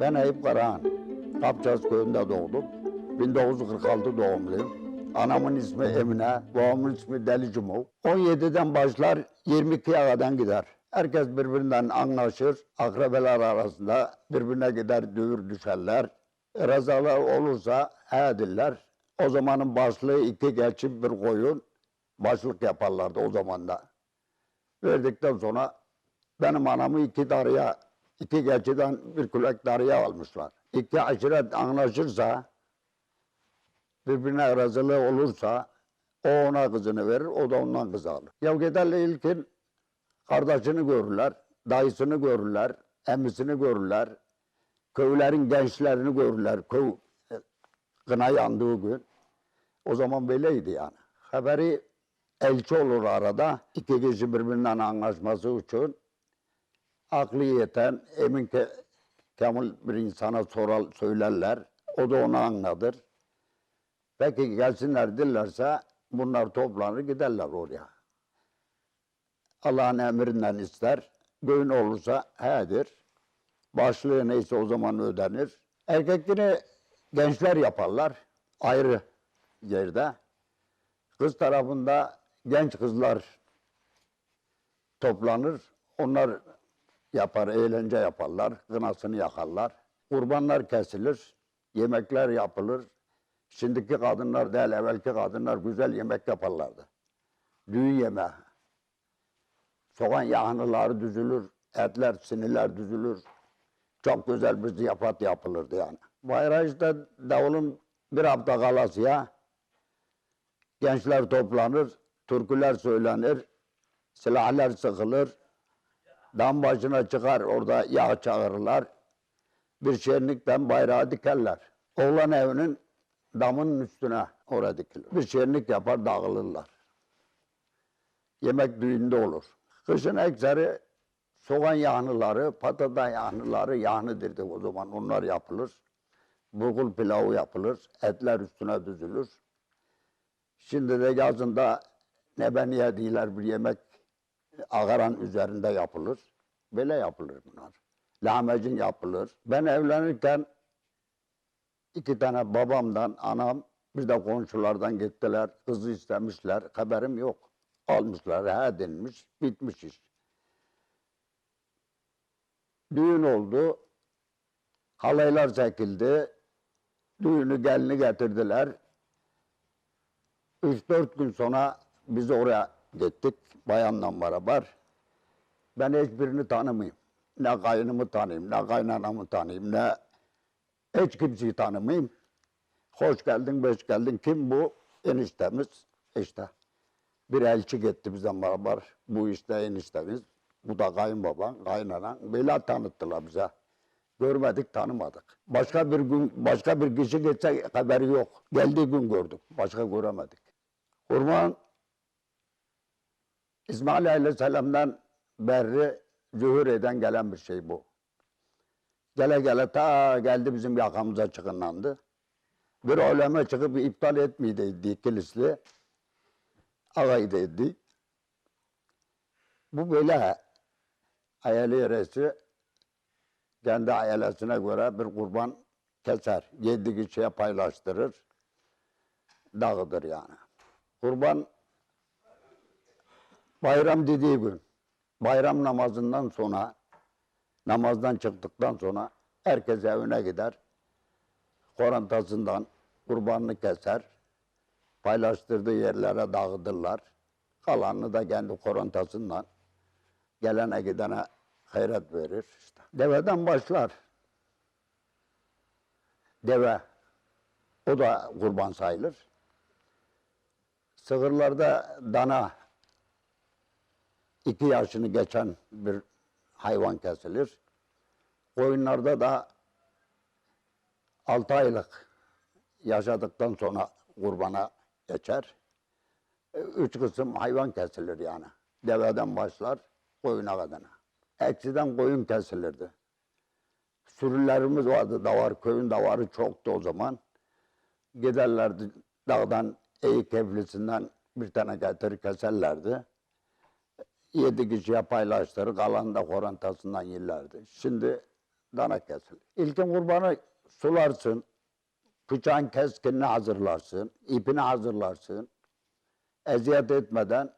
Ben Eyüp Karahan. Kapçaz köyünde doğdum. 1946 doğumluyum. Anamın ismi Emine, babamın ismi Deli Cumhur. 17'den başlar 22'ye kadar gider. Herkes birbirinden anlaşır. Akrabeler arasında birbirine gider, dövür düşerler. Rezalar olursa hedirler. O zamanın başlığı iki geçip bir koyun başlık yaparlardı o zaman da. Verdikten sonra benim anamı iki darıya, iki geçiden bir kulak darıya almışlar. İki aşiret anlaşırsa, birbirine razılığı olursa, o ona kızını verir, o da ondan kızı alır. Ya giderle ilkin kardeşini görürler, dayısını görürler, emmisini görürler, köylerin gençlerini görürler, köy e, kına yandığı gün. O zaman böyleydi yani. Haberi elçi olur arada. iki kişi birbirinden anlaşması için aklı yeten, emin ke, kamil bir insana soral, söylerler. O da onu anladır. Peki gelsinler dillerse bunlar toplanır giderler oraya. Allah'ın emrinden ister. Göğün olursa hedir. Başlığı neyse o zaman ödenir. Erkekleri gençler yaparlar. Ayrı yerde. Kız tarafında genç kızlar toplanır. Onlar yapar, eğlence yaparlar. Kınasını yakarlar. Kurbanlar kesilir. Yemekler yapılır. Şimdiki kadınlar değil, evvelki kadınlar güzel yemek yaparlardı. Düğün yemeği. Soğan yağınıları düzülür, etler, sinirler düzülür. Çok güzel bir ziyafat yapılırdı yani. İşte davulun bir hafta kalası ya. Gençler toplanır, türküler söylenir, silahlar sıkılır. Dam başına çıkar, orada yağ çağırırlar. Bir şenlikten bayrağı dikerler. Oğlan evinin damın üstüne oraya dikilir. Bir şenlik yapar, dağılırlar. Yemek düğünde olur. Kışın ekseri soğan yağnıları, patates yağnıları yağnıdır o zaman onlar yapılır. Bulgur pilavı yapılır, etler üstüne düzülür. Şimdi de yazında nebeniye diyorlar bir yemek agaran üzerinde yapılır. Böyle yapılır bunlar. Lahmacun yapılır. Ben evlenirken iki tane babamdan, anam, bir de komşulardan gittiler. Kızı istemişler. Haberim yok. Almışlar, he denmiş, bitmiş iş. Düğün oldu. Halaylar çekildi. Düğünü gelini getirdiler. Üç dört gün sonra biz oraya gittik bayanla beraber. Ben hiçbirini tanımayayım. Ne kayınımı tanıyayım, ne kaynanamı tanıyayım, ne hiç kimseyi tanımayayım. Hoş geldin, beş geldin. Kim bu? Eniştemiz. İşte bir elçi gitti bizden beraber. Bu işte eniştemiz. Bu da kayınbaban, kaynanan. Böyle tanıttılar bize. Görmedik, tanımadık. Başka bir gün, başka bir kişi geçse haberi yok. Geldiği gün gördük. Başka göremedik. Kurban İsmail Aleyhisselam'dan beri zuhur eden gelen bir şey bu. Gele gele ta geldi bizim yakamıza çıkınlandı. Bir ulema çıkıp iptal etmeydi kilisli. Ağay dedi. Bu böyle ayeli yeresi kendi ailesine göre bir kurban keser. Yedi kişiye paylaştırır. Dağıdır yani. Kurban bayram dediği gün, bayram namazından sonra, namazdan çıktıktan sonra herkes evine gider. Korantasından kurbanını keser. Paylaştırdığı yerlere dağıtırlar. Kalanını da kendi korantasından gelene gidene hayret verir. işte. Deveden başlar. Deve. O da kurban sayılır. Sığırlarda dana iki yaşını geçen bir hayvan kesilir. Koyunlarda da altı aylık yaşadıktan sonra kurbana geçer. E, Üç kısım hayvan kesilir yani. Deveden başlar koyuna kadar. Eksiden koyun kesilirdi. Sürülerimiz vardı, davar, köyün davarı çoktu o zaman. Giderlerdi dağdan, eğik evlisinden bir tane getirir keserlerdi. Yedi kişiye paylaştırır, kalan da korantasından yerlerdi. Şimdi dana kesilir. İlkin kurbanı sularsın, bıçağın keskinini hazırlarsın, ipini hazırlarsın. Eziyet etmeden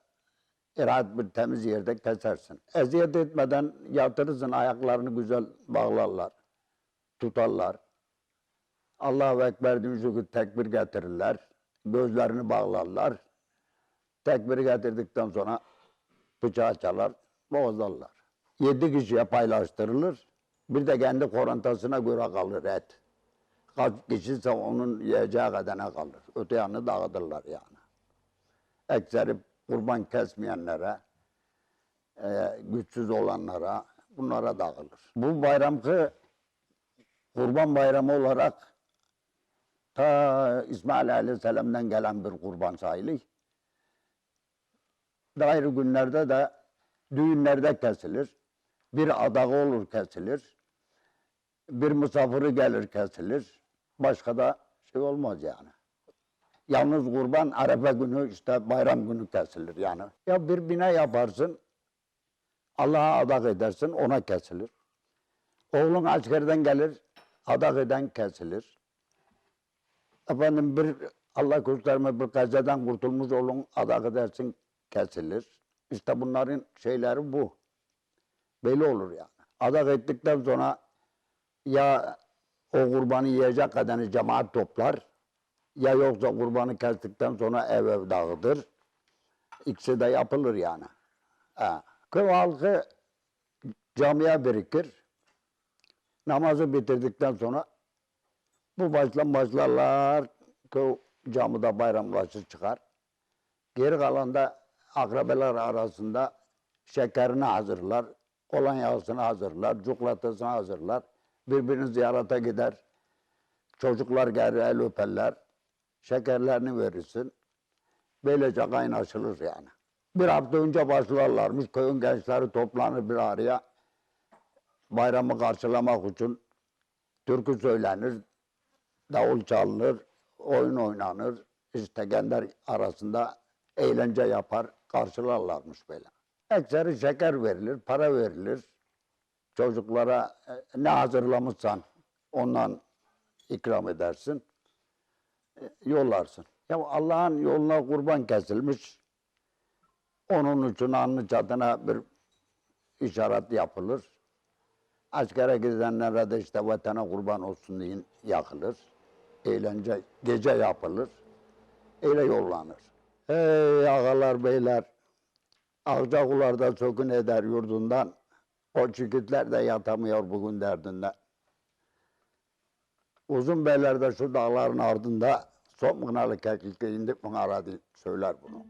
rahat bir temiz yerde kesersin. Eziyet etmeden yatırırsın, ayaklarını güzel bağlarlar, tutarlar. Allahu Ekber deyince tekbir getirirler, gözlerini bağlarlar. Tekbir getirdikten sonra bıçağı çalar, boğazlarlar. Yedi kişiye paylaştırılır. Bir de kendi korantasına göre kalır et. Kaç kişiyse onun yiyeceği kadene kalır. Öte yanı dağıtırlar yani. Ekseri kurban kesmeyenlere, e, güçsüz olanlara, bunlara dağılır. Bu bayramı kurban bayramı olarak ta İsmail Aleyhisselam'dan gelen bir kurban sayılır. Dair günlerde de düğünlerde kesilir. Bir adağı olur kesilir. Bir misafiri gelir kesilir. Başka da şey olmaz yani. Yalnız kurban arefe günü işte bayram günü kesilir yani. Ya bir bine yaparsın. Allah'a adak edersin ona kesilir. Oğlun askerden gelir adak eden kesilir. Efendim bir Allah gösterme bir kazadan kurtulmuş olun adak edersin kesilir. İşte bunların şeyleri bu. Belli olur yani. Adak ettikten sonra ya o kurbanı yiyecek kadarını cemaat toplar ya yoksa kurbanı kestikten sonra ev ev dağıtır. İkisi de yapılır yani. Ha. Köy halkı camiye birikir. Namazı bitirdikten sonra bu baştan başlarlar. Köy camide bayramlaşı çıkar. Geri kalan da akrabeler arasında şekerini hazırlar, kolonyasını hazırlar, cuklatasını hazırlar. Birbirini ziyarete gider. Çocuklar gelir el öperler. Şekerlerini verirsin. Böylece kaynaşılır yani. Bir hafta önce başlarlarmış. Köyün gençleri toplanır bir araya. Bayramı karşılamak için türkü söylenir, davul çalınır, oyun oynanır. İşte gençler arasında eğlence yapar, karşılarlarmış böyle. Ekseri şeker verilir, para verilir. Çocuklara e, ne hazırlamışsan ondan ikram edersin. e, Yollarsın. Ya Allah'ın yoluna kurban kesilmiş. Onun için alnı çatına bir işaret yapılır. Askere gidenlere de işte vatana kurban olsun diye yakılır. Eğlence gece yapılır. Öyle yollanır. Ey ağalar beyler, Ağcakular da çökün eder yurdundan. O çikitler de yatamıyor bugün derdinden. Uzun beylerde şu dağların ardında son Somgınalı keklikte indik mi aradı söyler bunu.